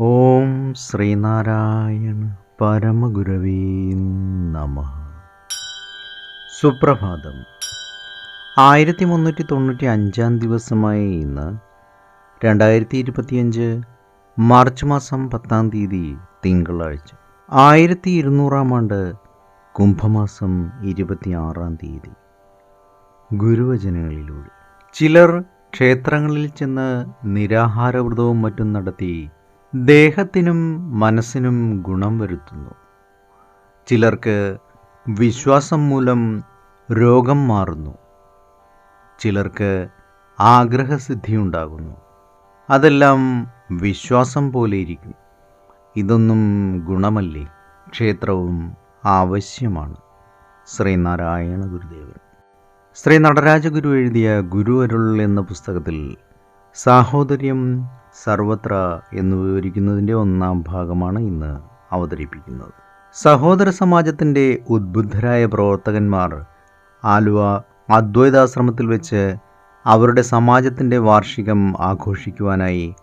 ഓം ശ്രീനാരായണ പരമഗുരവേ നമ. സുപ്രഭാതം. ആയിരത്തി മുന്നൂറ്റി തൊണ്ണൂറ്റി അഞ്ചാം ദിവസമായ ഇന്ന് രണ്ടായിരത്തി ഇരുപത്തിയഞ്ച് മാർച്ച് മാസം പത്താം തീയതി തിങ്കളാഴ്ച ആയിരത്തി ഇരുന്നൂറാം ആണ്ട് കുംഭമാസം ഇരുപത്തിയാറാം തീയതി. ഗുരുവചനങ്ങളിലൂടെ ചിലർ ക്ഷേത്രങ്ങളിൽ ചെന്ന് നിരാഹാരവ്രതവും മറ്റും നടത്തി ദേഹത്തിനും മനസ്സിനും ഗുണം വരുത്തുന്നു. ചിലർക്ക് വിശ്വാസം മൂലം രോഗം മാറുന്നു. ചിലർക്ക് ആഗ്രഹസിദ്ധി ഉണ്ടാകുന്നു അതെല്ലാം വിശ്വാസം പോലെ ഇരിക്കും. ഇതൊന്നും ഗുണമല്ലേ? ക്ഷേത്രവും ആവശ്യമാണ്. ശ്രീനാരായണ ഗുരുദേവൻ. ശ്രീ നടരാജഗുരു എഴുതിയ ഗുരുവരുൾ എന്ന പുസ്തകത്തിൽ സാഹോദര്യം സർവത്ര എന്ന് വിവരിക്കുന്നതിന്റെ ഒന്നാം ഭാഗമാണ് ഇന്ന് അവതരിപ്പിക്കുന്നത്. സഹോദര സമാജത്തിന്റെ ഉദ്ബുദ്ധരായ പ്രവർത്തകന്മാർ ആലുവ അദ്വൈതാശ്രമത്തിൽ വെച്ച് അവരുടെ സമാജത്തിന്റെ വാർഷികം ആഘോഷിക്കുവാനായി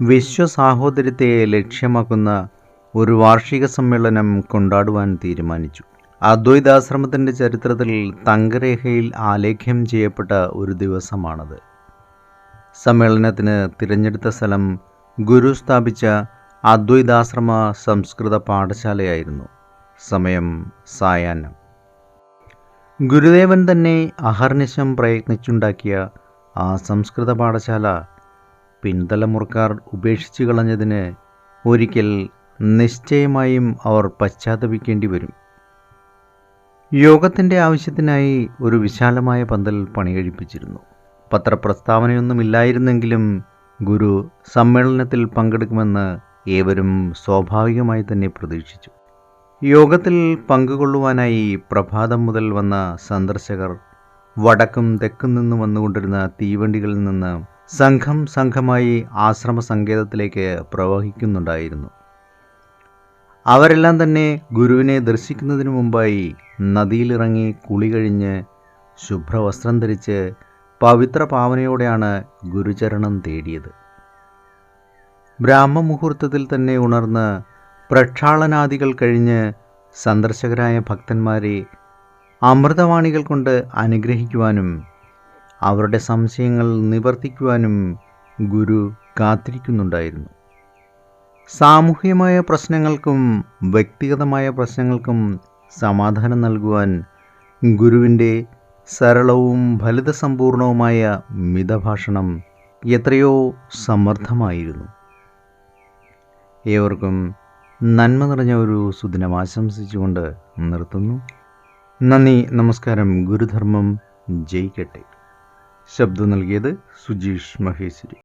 വിശ്വസാഹോദര്യത്തെ ലക്ഷ്യമാക്കുന്ന ഒരു വാർഷിക സമ്മേളനം കൊണ്ടാടുവാൻ തീരുമാനിച്ചു. അദ്വൈതാശ്രമത്തിന്റെ ചരിത്രത്തിൽ തങ്കരേഖയിൽ ആലേഖ്യം ചെയ്യപ്പെട്ട ഒരു ദിവസമാണത്. സമ്മേളനത്തിന് തിരഞ്ഞെടുത്ത സ്ഥലം ഗുരു സ്ഥാപിച്ച അദ്വൈതാശ്രമ സംസ്കൃത പാഠശാലയായിരുന്നു. സമയം സായാഹ്നം. ഗുരുദേവൻ തന്നെ അഹർനിശം പ്രയത്നിച്ചുണ്ടാക്കിയ ആ സംസ്കൃത പാഠശാല പിൻതലമുറക്കാർ ഉപേക്ഷിച്ചു കളഞ്ഞതിന് ഒരിക്കൽ നിശ്ചയമായും അവർ പശ്ചാത്തപിക്കേണ്ടി വരും. യോഗത്തിന്റെ ആവശ്യത്തിനായി ഒരു വിശാലമായ പന്തൽ പണികഴിപ്പിച്ചിരുന്നു. പത്രപ്രസ്താവനയൊന്നുമില്ലായിരുന്നെങ്കിലും ഗുരു സമ്മേളനത്തിൽ പങ്കെടുക്കുമെന്ന് ഏവരും സ്വാഭാവികമായി തന്നെ പ്രതീക്ഷിച്ചു. യോഗത്തിൽ പങ്കുകൊള്ളുവാനായി പ്രഭാതം മുതൽ വന്ന സന്ദർശകർ വടക്കും തെക്കും നിന്ന് വന്നുകൊണ്ടിരുന്ന തീവണ്ടികളിൽ നിന്ന് സംഘം സംഘമായി ആശ്രമ സങ്കേതത്തിലേക്ക് പ്രവഹിക്കുന്നുണ്ടായിരുന്നു. അവരെല്ലാം തന്നെ ഗുരുവിനെ ദർശിക്കുന്നതിനു മുമ്പായി നദിയിലിറങ്ങി കുളി കഴിഞ്ഞ് ശുഭ്രവസ്ത്രം ധരിച്ച് പവിത്ര പാവനയോടെയാണ് ഗുരുചരണം തേടിയത്. ബ്രാഹ്മമുഹൂർത്തത്തിൽ തന്നെ ഉണർന്ന് പ്രക്ഷാളനാദികൾ കഴിഞ്ഞ് സന്ദർശകരായ ഭക്തന്മാരെ അമൃതവാണികൾ കൊണ്ട് അനുഗ്രഹിക്കുവാനും അവരുടെ സംശയങ്ങൾ നിവർത്തിക്കുവാനും ഗുരു കാത്തിരിക്കുന്നുണ്ടായിരുന്നു. സാമൂഹ്യമായ പ്രശ്നങ്ങൾക്കും വ്യക്തിഗതമായ പ്രശ്നങ്ങൾക്കും സമാധാനം നൽകുവാൻ ഗുരുവിന്റെ സരളവും ഫലിതസമ്പൂർണവുമായ മിതഭാഷണം എത്രയോ സമർത്ഥമായിരുന്നു. ഏവർക്കും നന്മ നിറഞ്ഞ ഒരു സുദിനം ആശംസിച്ചുകൊണ്ട് നിർത്തുന്നു. നന്ദി നമസ്കാരം ഗുരുധർമ്മം ജയിക്കട്ടെ. ശബ്ദം നൽകിയത് സുജീഷ് മഹേശ്വരി.